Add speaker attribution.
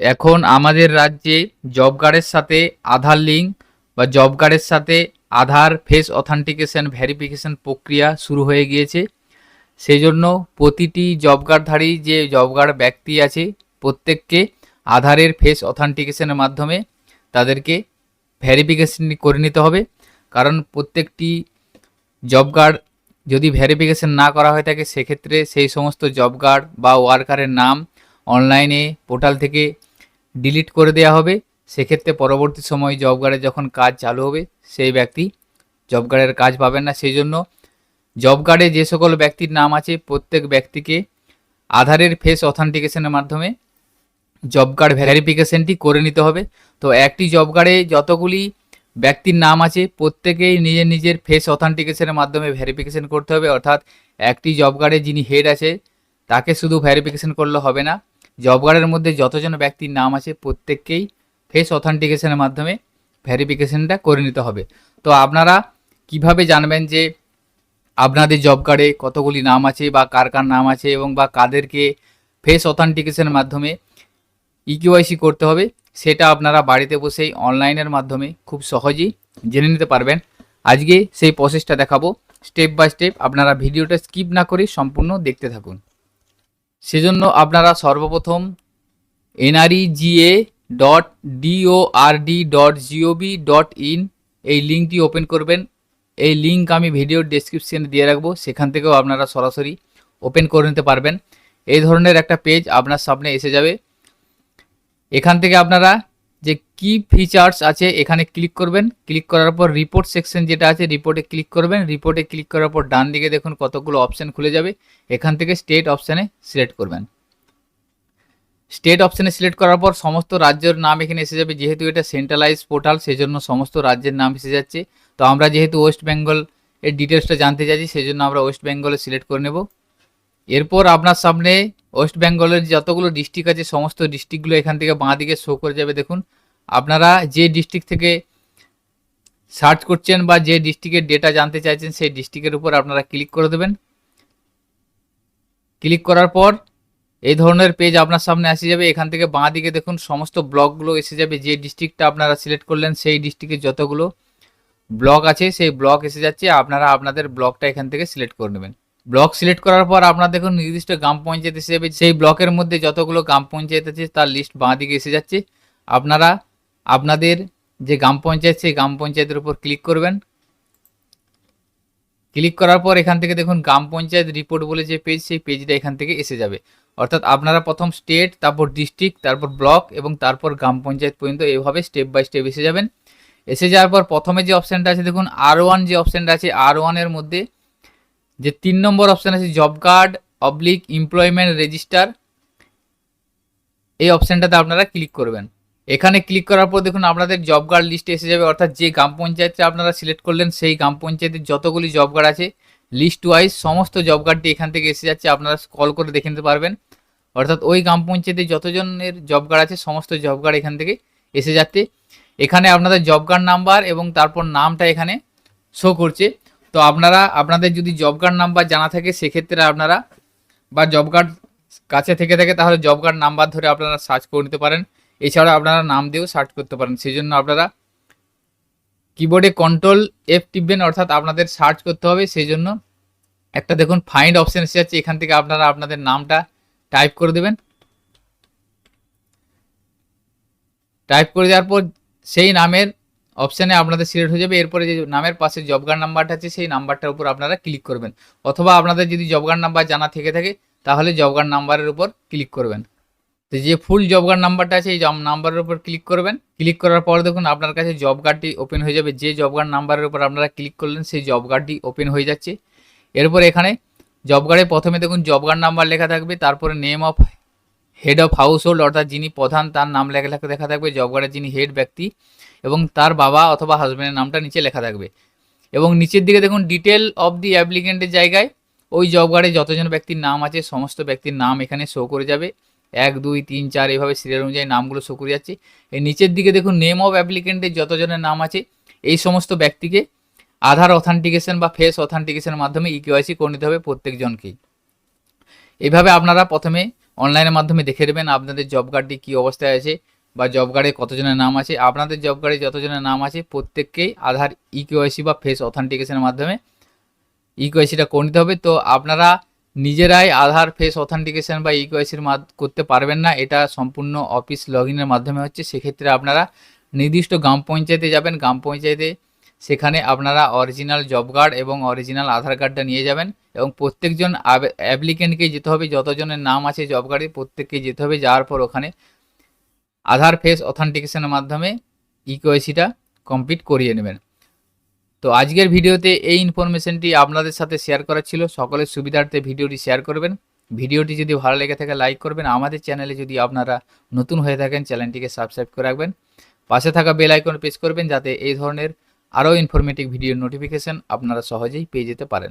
Speaker 1: এখন আমাদের রাজ্যে জব কার্ডের সাথে আধার লিঙ্ক বা জব কার্ডের সাথে আধার ফেস অথেন্টিকেশন ভেরিফিকেশন প্রক্রিয়া শুরু হয়ে গিয়েছে। সেই জন্য প্রতিটি জব কার্ডধারী যে জব কার্ড ব্যক্তি আছে, প্রত্যেককে আধারের ফেস অথেন্টিকেশনের মাধ্যমে তাদেরকে ভেরিফিকেশন করে নিতে হবে। কারণ প্রত্যেকটি জব কার্ড যদি ভেরিফিকেশন না করা হয়ে থাকে, সেক্ষেত্রে সেই সমস্ত জব কার্ড বা ওয়ার্কারের নাম অনলাইনে পোর্টাল থেকে ডিলিট করে দেওয়া হবে। সেক্ষেত্রে পরবর্তী সময় জব কার্ডের যখন কাজ চালু হবে, সেই ব্যক্তি জব কার্ডের কাজ পাবেন না। সেই জন্য জব কার্ডে যে সকল ব্যক্তির নাম আছে, প্রত্যেক ব্যক্তিকে আধারের ফেস অথেন্টিকেশনের মাধ্যমে জব কার্ড ভেরিফিকেশনটি করে নিতে হবে। তো একটি জব কার্ডে যতগুলি ব্যক্তির নাম আছে, প্রত্যেকেই নিজের নিজের ফেস অথেন্টিকেশনের মাধ্যমে ভেরিফিকেশন করতে হবে। অর্থাৎ একটি জব কার্ডে যিনি হেড আছে, তাকে শুধু ভেরিফিকেশন করলে হবে না। জব কার্ডের মধ্যে যতজন ব্যক্তির নাম আছে প্রত্যেককেই ফেস অথেন্টিকেশনের মাধ্যমে ভেরিফিকেশনটা করে নিতে হবে। তো আপনারা কীভাবে জানবেন যে আপনাদের জব কার্ডে কতগুলি নাম আছে বা কার কার নাম আছে এবং বা কাদেরকে ফেস অথেন্টিকেশনের মাধ্যমে E ইকিওয়াইসি করতে হবে, সেটা আপনারা বাড়িতে বসেই অনলাইনের মাধ্যমে খুব সহজেই জেনে নিতে পারবেন। আজকে সেই প্রসেসটা দেখাবো। স্টেপ বাই স্টেপ আপনারা ভিডিওটা স্কিপ না করে সম্পূর্ণ দেখতে থাকুন। সেজন্য আপনারা সর্বপ্রথম NREGA dot DORD dot GOB dot in এই লিঙ্কটি ওপেন করবেন। এই লিঙ্ক আমি ভিডিওর ডিসক্রিপশানে দিয়ে রাখব। সেখান থেকেও আপনারা সরাসরি ওপেন করে নিতে পারবেন। এই ধরনের একটা পেজ আপনার সামনে এসে যাবে। এখান থেকে আপনারা যে কি ফিচার্স আছে এখানে ক্লিক করবেন। ক্লিক করার পর রিপোর্ট সেকশন যেটা আছে রিপোর্টে ক্লিক করবেন। রিপোর্টে ক্লিক করার পর ডান দিকে দেখুন কতগুলো অপশান খুলে যাবে। এখান থেকে স্টেট অপশানে সিলেক্ট করবেন। স্টেট অপশানে সিলেক্ট করার পর সমস্ত রাজ্যের নাম এখানে এসে যাবে। যেহেতু এটা সেন্ট্রালাইজ পোর্টাল সেজন্য সমস্ত রাজ্যের নাম এসে যাচ্ছে। তো আমরা যেহেতু ওয়েস্ট বেঙ্গল এর ডিটেলসটা জানতে চাইছি সেই জন্য আমরা ওয়েস্ট বেঙ্গলে সিলেক্ট করে নেব। এরপর আপনার সামনে ওয়েস্ট বেঙ্গলের যতগুলো ডিস্ট্রিক্ট আছে, সমস্ত ডিস্ট্রিক্টগুলো এখান থেকে বাঁ দিকে শো করে যাবে। দেখুন, আপনারা যে ডিস্ট্রিক্ট থেকে সার্চ করছেন বা যে ডিস্ট্রিক্টের ডেটা জানতে চাইছেন, সেই ডিস্ট্রিক্টের উপর আপনারা ক্লিক করে দেবেন। ক্লিক করার পর এই ধরনের পেজ আপনার সামনে আসে যাবে। এখান থেকে বাঁ দিকে দেখুন, সমস্ত ব্লকগুলো এসে যাবে। যে ডিস্ট্রিক্টটা আপনারা সিলেক্ট করলেন, সেই ডিস্ট্রিক্টের যতগুলো ব্লক আছে, সেই ব্লক এসে যাচ্ছে। আপনারা আপনাদের ব্লকটা এখান থেকে সিলেক্ট করে নেবেন। ব্লক সিলেক্ট করার পর আপনার দেখুন নির্দিষ্ট গ্রাম পঞ্চায়েত এসে যাবে সেই ব্লকের মধ্যে যতগুলো গ্রাম পঞ্চায়েত আছে, তার লিস্ট বাঁ দিকে এসে যাচ্ছে। আপনারা, আপনাদের যে গ্রাম পঞ্চায়েত, সেই গ্রাম পঞ্চায়েতের উপর ক্লিক করবেন। ক্লিক করার পর এখান থেকে দেখুন গ্রাম পঞ্চায়েত রিপোর্ট বলে যে পেজ সেই পেজটা এখান থেকে এসে যাবে। অর্থাৎ আপনারা প্রথম স্টেট তারপর ডিস্ট্রিক্ট তারপর ব্লক এবং তারপর গ্রাম পঞ্চায়েত পর্যন্ত এইভাবে স্টেপ বাই স্টেপ এসে যাবেন। এসে যাওয়ার পর প্রথমে যে অপশানটা আছে, দেখুন আর ওয়ান যে অপশানটা আছে আর ওয়ানের মধ্যে যে তিন নম্বর অপশান আছে job card oblique employment register এই অপশানটাতে আপনারা ক্লিক করবেন। এখানে ক্লিক করার পর দেখুন আপনাদের জব কার্ড লিস্টে এসে যাবে, অর্থাৎ যে গ্রাম পঞ্চায়েতটা আপনারা সিলেক্ট করলেন, সেই গ্রাম পঞ্চায়েতের যতগুলি জব কার্ড আছে লিস্ট ওয়াইজ সমস্ত জব কার্ডটি এখান থেকে এসে যাচ্ছে, আপনারা কল করে দেখে নিতে পারবেন। অর্থাৎ ওই গ্রাম পঞ্চায়েতে যতজনের জব কার্ড আছে, সমস্ত জব কার্ড এখান থেকে এসে যাচ্ছে। এখানে আপনাদের জব কার্ড নাম্বার এবং তারপর নামটা এখানে শো করছে। তো আপনারা, আপনাদের যদি জব কার্ড নাম্বার জানা থাকে, সেক্ষেত্রে আপনারা বা জব কার্ড কাছে থেকে থাকে, তাহলে জব কার্ড নাম্বার ধরে আপনারা সার্চ করে নিতে পারেন। এছাড়া আপনারা নাম দিয়েও সার্চ করতে পারেন। সেই জন্য আপনারা কিবোর্ডে কন্ট্রোল এফ টিপবেন, অর্থাৎ আপনাদের সার্চ করতে হবে। সেই জন্য একটা দেখুন ফাইন্ড অপশন এসে যাচ্ছে। এখান থেকে আপনারা আপনাদের নামটা টাইপ করে দেবেন। টাইপ করে দেওয়ার পর সেই নামের অপশানে আপনাদের সিলেক্ট হয়ে যাবে। এরপরে যে নামের পাশে জব কার্ড নাম্বারটা আছে, সেই নাম্বারটার উপর আপনারা ক্লিক করবেন। অথবা আপনাদের যদি জব কার্ড নাম্বার জানা থেকে থাকে, তাহলে জব কার্ড নাম্বারের উপর ক্লিক করবেন। তো যে ফুল জব কার্ড নাম্বারটা আছে, এই জব নাম্বারের উপর ক্লিক করবেন। ক্লিক করার পর দেখুন, আপনার কাছে জব কার্ডটি ওপেন হয়ে যাবে। যে জব কার্ড নাম্বারের উপর আপনারা ক্লিক করলেন, সেই জব কার্ডটি ওপেন হয়ে যাচ্ছে। এরপর এখানে জব কার্ডে প্রথমে দেখুন জব কার্ড নাম্বার লেখা থাকবে। তারপরে name of head of household অর্থাৎ যিনি প্রধান, তার নাম লেখা লেখা দেখা থাকবে জব কার্ডের যিনি হেড ব্যক্তি, এবং তার বাবা অথবা হাজব্যান্ডের নামটা নিচে লেখা থাকবে। এবং নিচের দিকে দেখুন ডিটেল অফ দি অ্যাপ্লিকেন্টের জায়গায় ওই জব কার্ডে যতজন ব্যক্তির নাম আছে, সমস্ত ব্যক্তির নাম এখানে শো করে যাবে। এক, দুই, তিন, চার, এভাবে সিরিয়াল অনুযায়ী নামগুলো শো করে যাচ্ছে। এই নিচের দিকে দেখুন নেম অফ অ্যাপ্লিকেন্টের যতজনের নাম আছে, এই সমস্ত ব্যক্তিকে আধার অথেন্টিকেশন বা ফেস অথেন্টিকেশনের মাধ্যমে ইকিওয়াইসি করে নিতে হবে প্রত্যেকজনকেই। এইভাবে আপনারা প্রথমে অনলাইনের মাধ্যমে দেখে নেবেন আপনাদের জব কার্ডটি কী অবস্থায় আছে বা জব কার্ডে কতজনের নাম আছে। আপনাদের জব কার্ডে যতজনের নাম আছে, প্রত্যেককেই আধার ইকিওআইসি বা ফেস অথেন্টিকেশনের মাধ্যমে ইকিওআইসিটা করে নিতে হবে। তো আপনারা নিজেরাই আধার ফেস অথেন্টিকেশন বা ইকিওআইসির করতে পারবেন না। এটা সম্পূর্ণ অফিস লগ মাধ্যমে হচ্ছে। সেক্ষেত্রে আপনারা নির্দিষ্ট গ্রাম পঞ্চায়েতে যাবেন। গ্রাম পঞ্চায়েতে সেখানে আপনারা অরিজিনাল জব কার্ড এবং অরিজিনাল আধার কার্ডটা নিয়ে যাবেন। এবং প্রত্যেকজন অ্যাপ্লিকেন্টকে যেতে হবে, যতজনের নাম আছে জব কার্ডে প্রত্যেককে যেতে হবে। যাওয়ার পর ওখানে আধার ফেস অথেন্টিকেশনের মাধ্যমে ইকোয়েসিটা কমপ্লিট করিয়ে নেবেন। তো আজকের ভিডিওতে এই ইনফরমেশনটি আপনাদের সাথে শেয়ার করা ছিল। সকলের সুবিধার্থে ভিডিওটি শেয়ার করবেন। ভিডিওটি যদি ভালো লেগে থাকে লাইক করবেন। আমাদের চ্যানেলে যদি আপনারা নতুন হয়ে থাকেন চ্যানেলটিকে সাবস্ক্রাইব করে রাখবেন। পাশে থাকা বেল আইকন প্রেস করবেন, যাতে এই ধরনের আরও ইনফরমেটিভ ভিডিওর নোটিফিকেশন আপনারা সহজেই পেয়ে যেতে পারেন।